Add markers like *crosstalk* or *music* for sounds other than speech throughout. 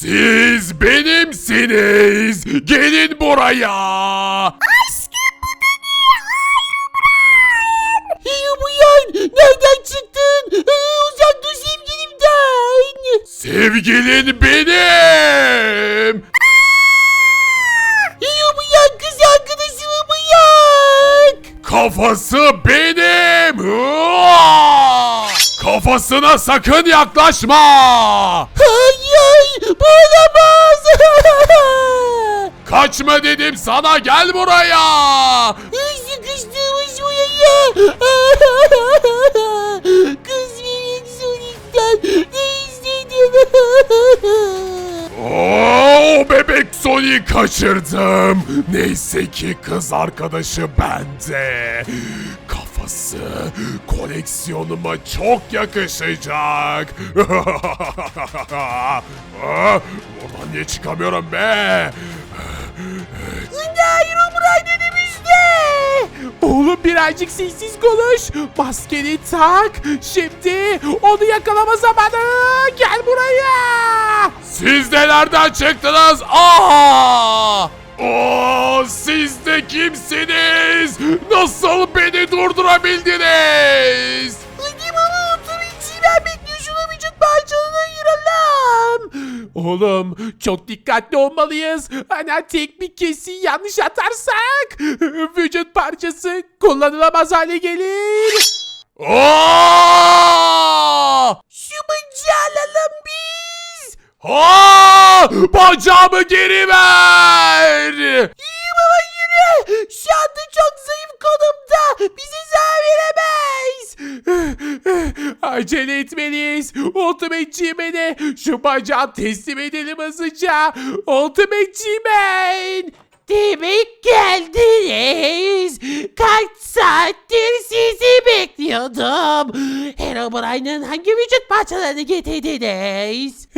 Siz benimsiniz. Gelin buraya. İyi uyan. Nereden çıktın? Ee, uzak dur sevgilimden. Sevgilin benim. İyi uyan kız arkadaşımı bırak. Kafası benim. Hıa! Kafasına sakın yaklaşma. Hayır bu olamaz. *laughs* Kaçma dedim sana gel buraya. Ay, Sıkıştırmış buraya. *laughs* Kız bebek Sonic'ten ne istedin? *laughs* Oo, bebek Sony kaçırdım. Neyse ki kız arkadaşı bende. Kafası koleksiyonuma çok yakışacak. *laughs* Buradan niye çıkamıyorum be? Hayır Umray dedim işte. Oğlum birazcık sessiz konuş. Maskeni tak. Şimdi onu yakalama zamanı. Gel buraya. Siz de nereden çıktınız? Aa! Oo, siz de kimsiniz? Nasıl beni durdurabildiniz? Hadi baba otur içi ben bekliyor şunu vücut ayıralım. Oğlum çok dikkatli olmalıyız. Hani tek bir kesi yanlış atarsak vücut parçası kullanılamaz hale gelir. Aa! Şu bıçağı alalım biz. Aa! Bacağımı geri ver! İyi baba yürü. Şu anda çok zayıf konumda. Bize zarar veremez. Acele etmeliyiz. Ultimate G-Man'e şu bacağı teslim edelim hızlıca. Ultimate G-Man. Demek geldiniz. Bekliyordum. Herobrine'ın hangi vücut parçalarını getirdiniz?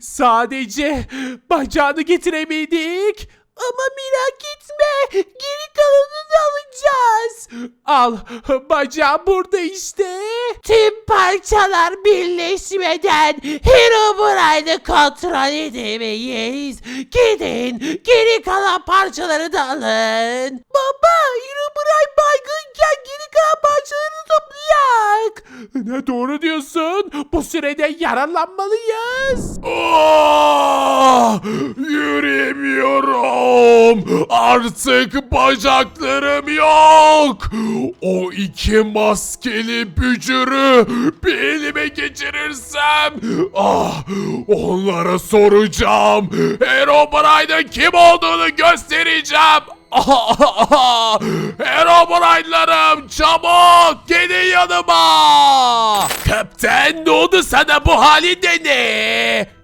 Sadece bacağını getiremedik. Ama merak etme. Geri kalanını alacağız. Al bacağı burada işte. Tüm parçalar birleşmeden Herobrine'ı kontrol edemeyiz. Gidin geri kalan parçaları da alın. Baba Herobrine baygınken geri kalan parçalarını toplayak. Ne doğru diyorsun. Bu sürede yaralanmalıyız. Aa! Yürüyemiyorum. Artık bacaklarım yok. O iki maskeli bücürü bir geçirirsem ah onlara soracağım. Herobrine'ın kim olduğunu göstereceğim. *laughs* Herobrine'larım çabuk gelin yanıma. Kapten ne oldu sana bu halinde ne?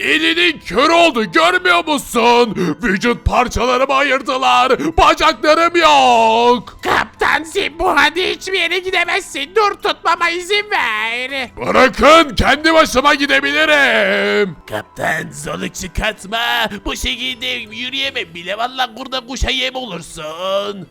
Elinin kör oldu görmüyor musun? Vücut parçalarımı ayırdılar. Bacaklarım yok. Kaptan sen bu hadi hiçbir yere gidemezsin. Dur tutmama izin ver. Bırakın kendi başıma gidebilirim. Kaptan zorluk çıkartma. Bu şekilde yürüyemem bile. Valla burada kuşa yem olursun.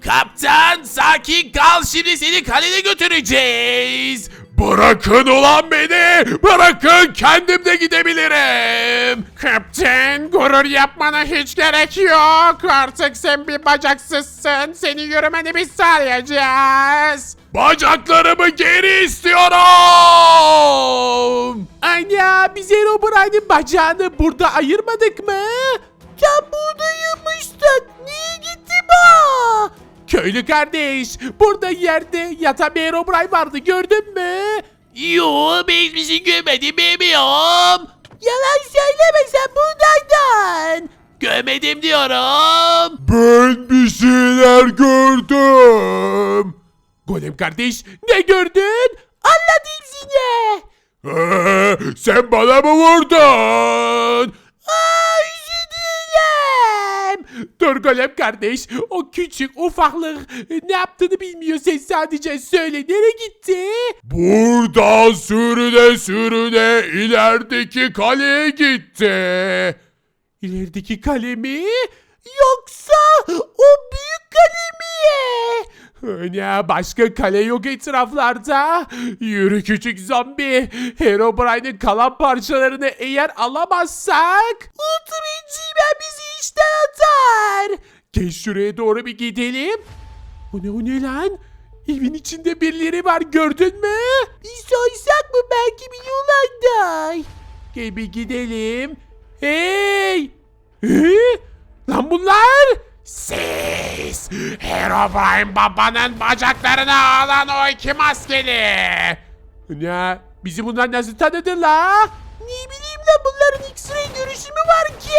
Kaptan sakin kal. Şimdi seni kalene götüreceğiz. Bırakın ulan beni. Bırakın kendim de gidebilirim. Kaptan gurur yapmana hiç gerek yok. Artık sen bir bacaksızsın. Seni yürümeni biz sağlayacağız. Bacaklarımı geri istiyorum. Anya biz Herobrine'in bacağını burada ayırmadık mı? Sen buradaymıştın. Niye bu? Köylü kardeş burada yerde yatan bir Herobrine vardı gördün mü? Yo ben hiçbir şey görmedim bilmiyorum. Yalan söyleme sen buradaydın. Görmedim diyorum. Ben bir şeyler gördüm. Golem kardeş ne gördün? Anlatayım size. Ee, sen bana mı vurdun? Dilerim. Dur Golem kardeş o küçük ufaklık ne yaptığını bilmiyor sen sadece söyle nereye gitti? Buradan sürüne sürüne ilerideki kaleye gitti. İlerideki kalemi Yoksa o büyük kalemi. Ya başka kale yok etraflarda. Yürü küçük zombi. Herobrine'in kalan parçalarını eğer alamazsak... Ultimate'ciğim ben bizi işten atar. Gel şuraya doğru bir gidelim. O ne o ne lan? Evin içinde birileri var gördün mü? Bir soysak mı belki biliyorlardır. Gel bir gidelim. Hey! Ee? Lan bunlar? Siz Herobrine babanın bacaklarını alan o iki maskeli. Ya bizi bunlar nasıl tanıdı la? Ne bileyim lan bunların X-ray görüşü mü var ki?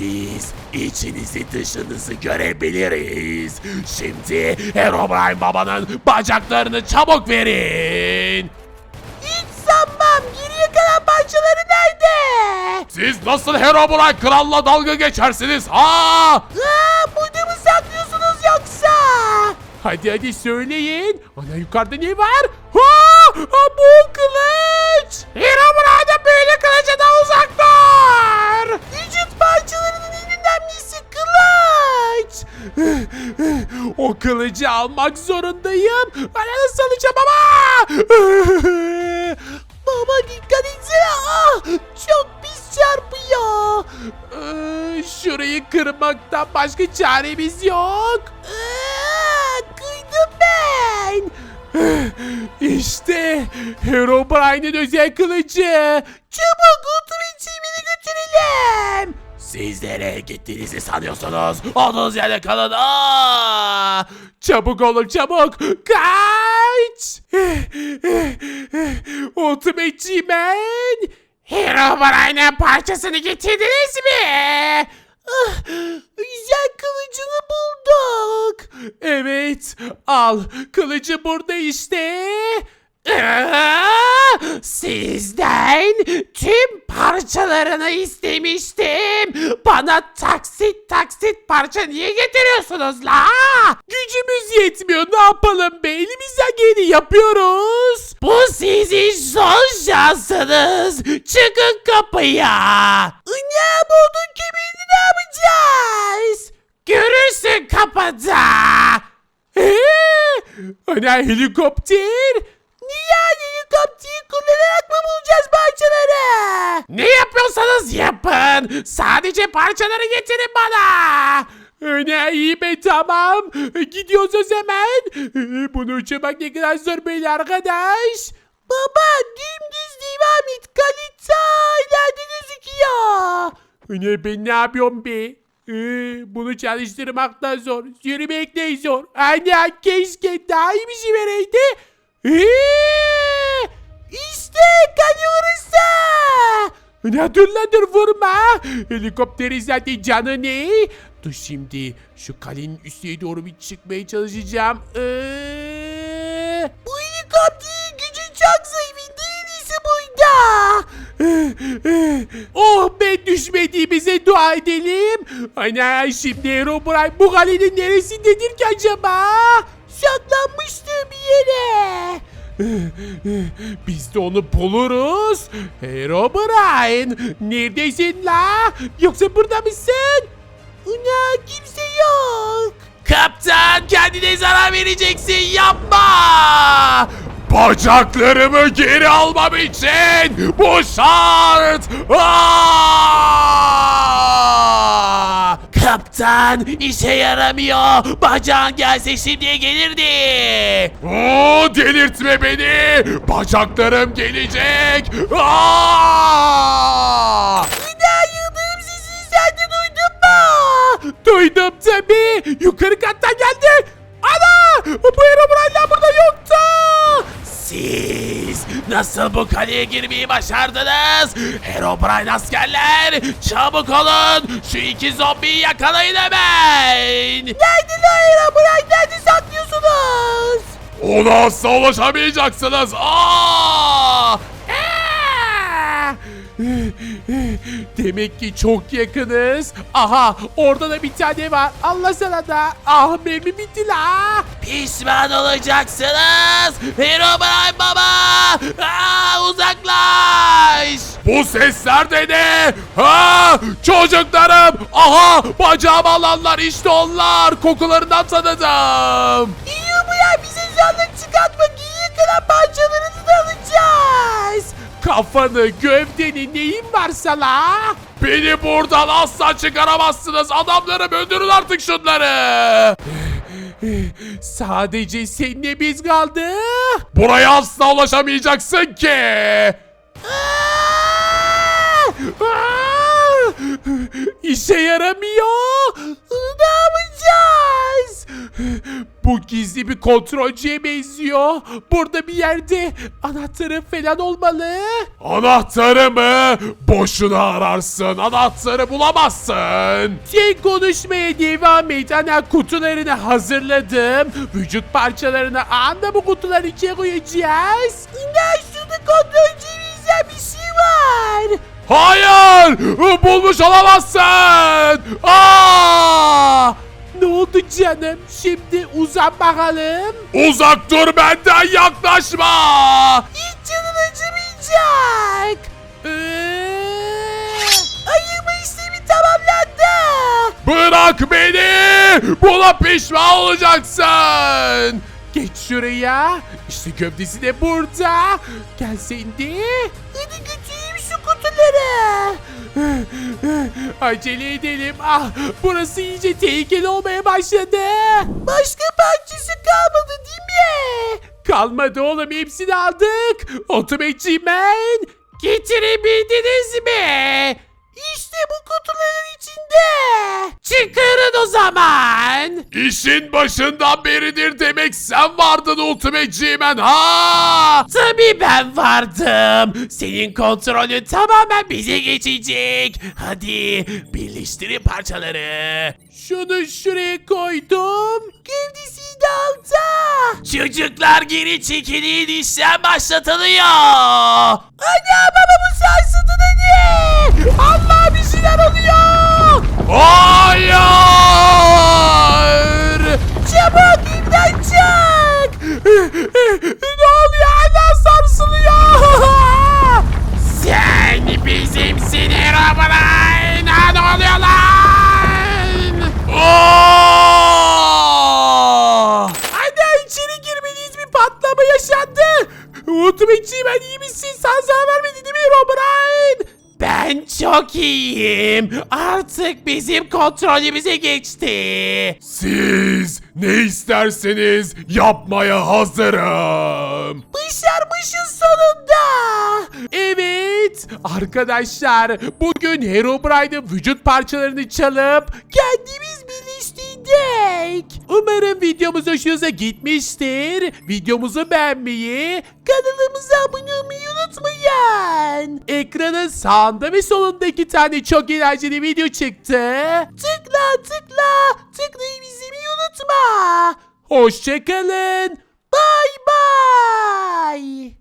Biz içinizi dışınızı görebiliriz. Şimdi Herobrine babanın bacaklarını çabuk verin. Hiç sanmam. Geriye kalan parçaları nerede? Siz nasıl Herobrine kralla dalga geçersiniz ha? Aa, burada mı saklıyorsunuz yoksa? Hadi hadi söyleyin. Ana yukarıda ne var? Ha! ha bu kılıç! Herobrine'ın *gasps* o kılıcı almak zorundayım. Ananı salacağım ama! Baba dikkat etsene. Ah, çok pis çarpıyor. Ee, Şurayı kırmaktan başka çaremiz yok. Aa, kıydım ben. *gasps* İşte Herobrine'in özel kılıcı. Çabuk götürelim. Siz nereye gittiğinizi sanıyorsunuz? Olduğunuz yerde kalın. Aa! Çabuk olun çabuk. Kaç. Ultimate G-Man. Herobrine'in parçasını getirdiniz mi? Ah, güzel kılıcını bulduk. Evet al kılıcı burada işte. Sizden tüm parçalarını istemiştim. Bana taksit taksit parça niye getiriyorsunuz la? Gücümüz yetmiyor ne yapalım be elimizden geleni yapıyoruz. Bu sizin son şansınız. Çıkın kapıya. Ne buldun kemiğini ne yapacağız? Görürsün kapıda. Ee, ana helikopter. Niye helikopteri kullanarak mı bulacağız parçaları? Ne yapıyorsanız yapın. Sadece parçaları getirin bana. Ne iyi be tamam. Gidiyoruz. Ee, Bunu uçurmak ne kadar zor böyle arkadaş. Baba dümdüz devam et. Kalita ileride gözüküyor. Ne ben ne yapıyorum be? Ee, bunu çalıştırmak da zor. Yürümek de zor. Anne keşke daha iyi bir şey vereydi. Ee, İşte kanıyoruz. Ne dur lan dur vurma. Helikopteri zaten canı ne? Dur şimdi şu kalenin üstüne doğru bir çıkmaya çalışacağım. Ee... Bu helikopterin gücü çok zayıf. İyisi buydu. oh be düşmediğimize dua edelim. Ana şimdi Herobrine bu kalenin neresindedir ki acaba? Saklanmıştı bir yere. Biz de onu buluruz. Herobrine neredesin la? Yoksa burada mısın? Una kimse yok. Kaptan kendine zarar vereceksin yapma. Bacaklarımı geri almam için bu şart. Aa! Kaptan işe yaramıyor. Bacağın gelse şimdiye gelirdi. Oo, delirtme beni. Bacaklarım gelecek. Aa! Yıldığım sesini sen de duydun mu? Duydum tabii. Yukarı kattan geldi. Ana! Bu Herobrine'ler burada yoktu. Siz nasıl bu kaleye girmeyi başardınız? Herobrine askerler çabuk olun şu iki zombiyi yakalayın hemen. Lan Herobrine? Nerede saklıyorsunuz? Ona asla ulaşamayacaksınız. Aa! Demek ki çok yakınız. Aha orada da bir tane var. Allah sana da. Ah mermi bitti la. Pişman olacaksınız. Herobrine baba. Aa, uzaklaş. Bu sesler de ne? Ha, çocuklarım. Aha, bacağım alanlar işte onlar. Kokularından tanıdım. İyi bu ya Kafanı gövdeni neyin varsa la. Beni buradan asla çıkaramazsınız. Adamlarım öldürün artık şunları. Sadece seninle biz kaldı. Buraya asla ulaşamayacaksın ki. İşe yaramıyor. Bu gizli bir kontrolcüye benziyor. Burada bir yerde anahtarı falan olmalı. Anahtarı mı? Boşuna ararsın. Anahtarı bulamazsın. Sen konuşmaya devam et. Ana kutularını hazırladım. Vücut parçalarını anda bu kutuların içine koyacağız. İnan şurada kontrolcümüzde bir şey var. Hayır! Bulmuş olamazsın! Aa! Ne oldu canım? Şimdi uzan bakalım. Uzak dur benden yaklaşma! Hiç canın acımayacak. Ee, Ayırma işlemi tamamlandı. Bırak beni! Buna pişman olacaksın! Geç şuraya. İşte gövdesi de burada. Gel sen de. Hadi götüreyim şu kutuları. Acele edelim. Ah, burası iyice tehlikeli olmaya başladı. Başka parçası kalmadı değil mi? Kalmadı oğlum hepsini aldık. Otomatik men. Getirebildiniz mi? İşte bu kutuların içinde. Çıkarın o zaman. İşin başından beridir demek sen vardın Ultimate G-Man ha! Tabii ben vardım. Senin kontrolün tamamen bize geçecek. Hadi birleştirin parçaları. Şunu şuraya koydum. Gövdesi de alta. Çocuklar geri çekilin işlem başlatılıyor. Ultimate'ci ben iyi misin? Sen zarar vermedin değil mi Herobrine? Ben çok iyiyim. Artık bizim kontrolümüze geçti. Siz ne isterseniz yapmaya hazırım. Başarmışız sonunda. Evet arkadaşlar bugün Herobrine'ın vücut parçalarını çalıp kendimiz birleştirdik. Umarım videomuz hoşunuza gitmiştir. Videomuzu beğenmeyi, Kanalımıza abone olmayı unutmayın. ekranın sağında ve solunda iki tane çok eğlenceli video çıktı. Tıkla tıkla. Tıklayıp izlemeyi unutma. Hoşçakalın. Bye bye.